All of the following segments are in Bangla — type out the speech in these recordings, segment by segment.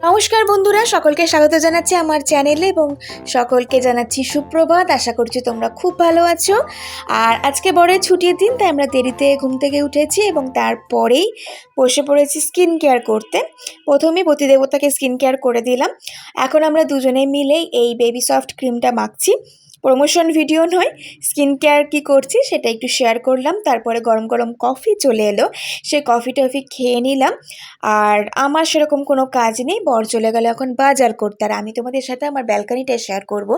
নমস্কার বন্ধুরা, সকলকে স্বাগত জানাচ্ছি আমার চ্যানেলে এবং সকলকে জানাচ্ছি সুপ্রভাত। আশা করছি তোমরা খুব ভালো আছো। আর আজকে বড় ছুটির দিন, তাই আমরা দেরিতে ঘুম থেকে উঠেছি এবং তারপরেই বসে পড়েছি স্কিন কেয়ার করতে। প্রথমেই প্রতিদেবতাকে স্কিন কেয়ার করে দিলাম। এখন আমরা দুজনে মিলেই এই বেবি সফট ক্রিমটা মাখছি। প্রমোশন ভিডিও নয় স্কিন কেয়ার কী করছি সেটা একটু শেয়ার করলাম, তারপরে গরম গরম কফি চলে এলো সে কফি টফি খেয়ে নিলাম। আর আমার সেরকম কোনো কাজ নেই, বর চলে গেল এখন বাজার করতে, আর আমি তোমাদের সাথে আমার ব্যালকানিটা শেয়ার করব।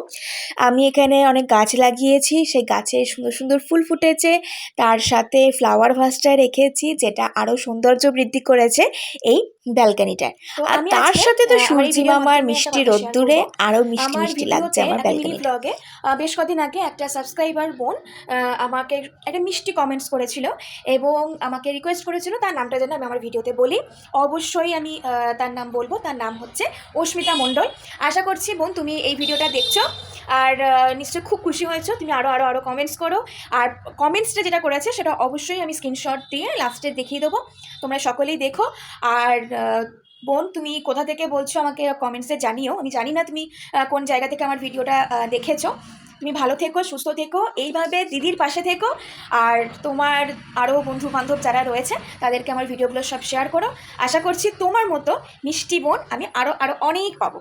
আমি এখানে অনেক গাছ লাগিয়েছি, সেই গাছে সুন্দর সুন্দর ফুল ফুটেছে, তার সাথে ফ্লাওয়ার ভাসটা রেখেছি, যেটা আরও সৌন্দর্য বৃদ্ধি করেছে, এই ব্যালকানিটায় আর আমি তার সাথে তো আমার সূর্যি মামার মিষ্টি রোদ্দুরে। আরও মিষ্টি মিষ্টি লাগছে আমার ব্যালকানিটা ব্লগে বেশ কদিন আগে একটা সাবস্ক্রাইবার বোন আমাকে একটা মিষ্টি কমেন্টস করেছিল এবং আমাকে রিকোয়েস্ট করেছিল তার নামটা যেন আমি আমার ভিডিওতে বলি। অবশ্যই আমি তার নাম বলব তার নাম হচ্ছে অস্মিতা মণ্ডল। আশা করছি বোন তুমি এই ভিডিওটা দেখছ আর নিশ্চয়ই খুব খুশি হয়েছো তুমি আরও আরও আরও কমেন্টস করো। আর কমেন্টসটা যেটা করেছে সেটা অবশ্যই আমি স্ক্রিনশট দিয়ে লাস্টে দেখিয়ে দেবো তোমরা সকলেই দেখো। আর বোন, তুমি কোথা থেকে বলছো আমাকে কমেন্টসে জানিও। আমি জানি না তুমি কোন জায়গা থেকে আমার ভিডিওটা দেখেছ। তুমি ভালো থেকো, সুস্থ থেকো, এইভাবে দিদির পাশে থেকো। আর তোমার আরও বন্ধু বান্ধব যারা রয়েছে, তাদেরকে আমার ভিডিওগুলো সব শেয়ার করো। আশা করছি তোমার মতো মিষ্টি বোন আমি আরও আরও অনেক পাবো।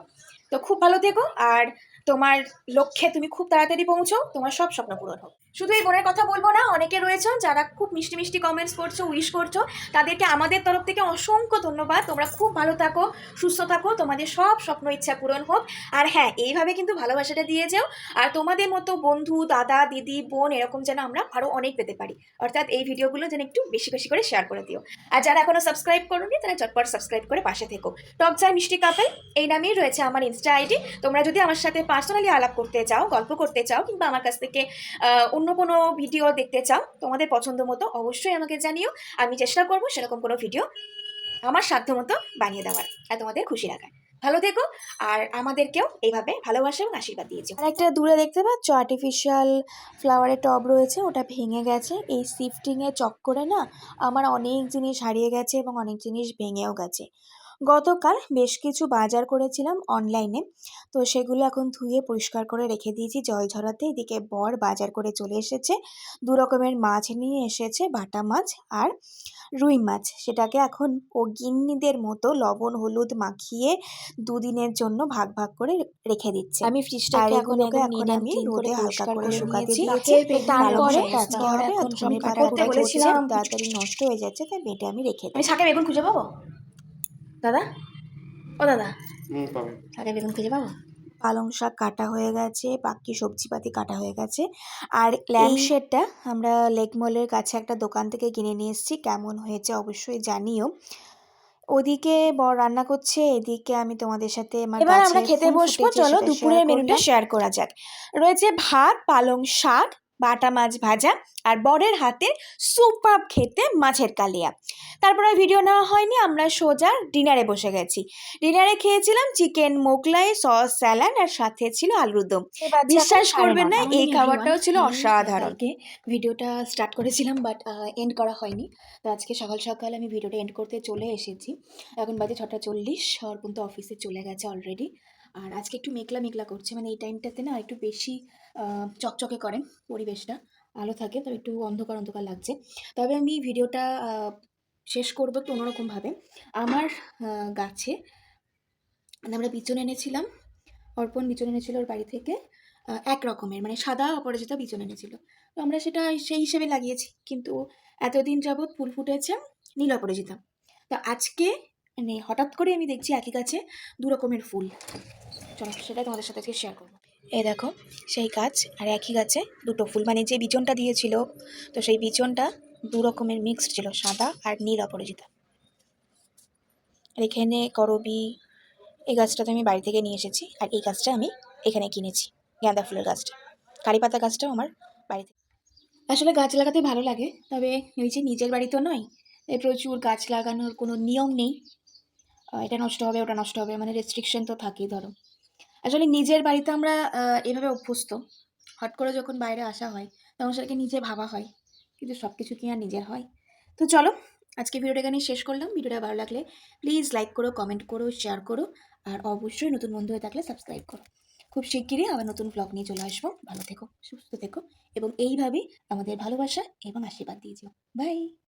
তো খুব ভালো থেকো, আর তোমার লক্ষ্যে তুমি খুব তাড়াতাড়ি পৌঁছো, তোমার সব স্বপ্ন পূরণ হোক। শুধু এই বোনের কথা বলব না, অনেকে রয়েছেন যারা খুব মিষ্টি মিষ্টি কমেন্টস করছ উইশ করছ। তাদেরকে আমাদের তরফ থেকে অসংখ্য ধন্যবাদ। তোমরা খুব ভালো থাকো, সুস্থ থাকো, তোমাদের সব স্বপ্ন, ইচ্ছা পূরণ হোক। আর হ্যাঁ এইভাবে কিন্তু ভালোবাসাটা দিয়ে যাও। আর তোমাদের মতো বন্ধু, দাদা, দিদি, বোন, এরকম যেন আমরা আরও অনেক পেতে পারি। অর্থাৎ এই ভিডিওগুলো যেন একটু বেশি বেশি করে শেয়ার করে দিও। আর যারা এখনও সাবস্ক্রাইব করোনি, তারা চটপট সাবস্ক্রাইব করে পাশে থেকো। টক চায় মিষ্টি কাপেল এই নামেই রয়েছে আমার ইনস্টা আইডি তোমরা যদি আমার সাথে পার্সোনালি আলাপ করতে চাও, গল্প করতে চাও কিংবা আমার কাছ থেকে অন্য কোনো ভিডিও দেখতে চাও, তোমাদের পছন্দ মতো অবশ্যই আমাকে জানিও। আমি চেষ্টা করব সেরকম কোনো ভিডিও আমার সাধ্য মতো বানিয়ে দেওয়ার আর তোমাদের খুশি রাখার। ভালো থেকো আর আমাদেরকেও এইভাবে ভালোবাসা এবং আশীর্বাদ দিয়েছে আর একটা দূরে দেখতে পাচ্ছ আর্টিফিশিয়াল ফ্লাওয়ারের টব রয়েছে, ওটা ভেঙে গেছে। এই শিফটিংয়ে চক্করে না আমার অনেক জিনিস হারিয়ে গেছে এবং অনেক জিনিস ভেঙেও গেছে। গতকাল বেশ কিছু বাজার করেছিলাম অনলাইনে। তো সেগুলো এখন ধুয়ে পরিষ্কার করে রেখে দিয়েছি। জল ঝরাতে এদিকে বর বাজার করে চলে এসেছে। দু রকমের মাছ নিয়ে এসেছে বাটা মাছ আর রুই মাছ। সেটাকে এখন ও গিন্নিদের মতো লবণ হলুদ মাখিয়ে দুদিনের জন্য ভাগ ভাগ করে রেখে দিচ্ছে। আমি ফ্রিজটাকে এখন এখন আমি রোদে হালকা করে শুকাতে নিয়েছি। দিয়েছি। তারপরে আজকে হবে আর ধনে পাতা। তাড়াতাড়ি নষ্ট হয়ে যাচ্ছে তাই বেটে আমি রেখে আমি শাকে বেগুন খুঁজে পাবো? দাদা? ও দাদা। হুম শাকে বেগুন খুঁজে পাবো? পালং শাক কাটা হয়ে গেছে বাকি সবজিপাতি কাটা হয়ে গেছে। আর ল্যাম্প শেডটা আমরা লেক মলের কাছে একটা দোকান থেকে কিনে নিয়ে এসেছি কেমন হয়েছে অবশ্যই জানিও। ওদিকে বর রান্না করছে এদিকে আমি তোমাদের সাথে আমার এবার আমরা খেতে বসবো চলো দুপুরের মেনুটা শেয়ার করা যাক। রয়েছে ভাত পালং শাক বাটা মাছ ভাজা আর বরের হাতে সুপার খেতে মাছের কালিয়া। তারপরে আর ভিডিও নেওয়া হয়নি আমরা সোজা ডিনারে বসে গেছি। ডিনারে খেয়েছিলাম চিকেন মোগলাই সস স্যালাড আর সাথে ছিল আলুর দম। বিশ্বাস করবেন না এই খাবারটাও ছিল অসাধারণ। ভিডিওটা স্টার্ট করেছিলাম বাট এন্ড করা হয়নি। তো আজকে সকাল সকাল আমি ভিডিওটা এন্ড করতে চলে এসেছি। এখন বাজে ছটা চল্লিশ অর্পণ তো অফিসে চলে গেছে অলরেডি আর আজকে একটু মেঘলা মেঘলা করছে মানে এই টাইমটাতে না একটু বেশি চকচকে করে পরিবেশটা। আলো থাকে, তবে একটু অন্ধকার অন্ধকার লাগছে। তবে আমি ভিডিওটা শেষ করব একটু অন্যরকমভাবে আমার গাছে মানে আমরা বিচন এনেছিলাম, অর্পণ বিচন এনেছিল ওর বাড়ি থেকে এক রকমের মানে সাদা অপরাজিতা বিচন এনেছিল। তো আমরা সেটা সেই হিসেবে লাগিয়েছি, কিন্তু এতদিন যাবৎ ফুল ফুটেছে নীল অপরাজিতা। তো আজকে মানে হঠাৎ করে আমি দেখছি একই গাছে দু রকমের ফুল। চলো সেটাই তোমাদের সাথে আজকে শেয়ার করব। এই দেখো সেই গাছ আর একই গাছে দুটো ফুল। মানে যে বিচনটা দিয়েছিল তো সেই বিচনটা দু রকমের মিক্সড ছিল সাদা আর নীল অপরাজিতা। আর এখানে করবি এই গাছটা তো আমি বাড়ি থেকে নিয়ে এসেছি আর এই গাছটা আমি এখানে কিনেছি গাঁদা ফুলের গাছটা। কারি পাতা গাছটাও আমার বাড়িতে আসলে গাছ লাগাতে ভালো লাগে তবে ওই যে নিজের বাড়ি তো নয় প্রচুর গাছ লাগানোর কোনো নিয়ম নেই। এটা নষ্ট হবে ওটা নষ্ট হবে মানে রেস্ট্রিকশন তো থাকেই ধরো। আসলে নিজের বাড়িতে আমরা এভাবে অভ্যস্ত। হট করে যখন বাইরে আসা হয়, তখন সেটাকে নিজে ভাবা হয়। কিন্তু সব কিছু কি আর নিজের হয়? তো চলো, আজকে ভিডিওটা এখানেই শেষ করলাম। ভিডিওটা ভালো লাগলে প্লিজ লাইক করো কমেন্ট করো শেয়ার করো, আর অবশ্যই নতুন বন্ধু হয়ে থাকলে সাবস্ক্রাইব করো। খুব শিগগিরই আবার নতুন ব্লগ নিয়ে চলে আসব। ভালো থেকো, সুস্থ থেকো, এবং এইভাবেই আমাদের ভালোবাসা এবং আশীর্বাদ দিয়ে যেও। বাই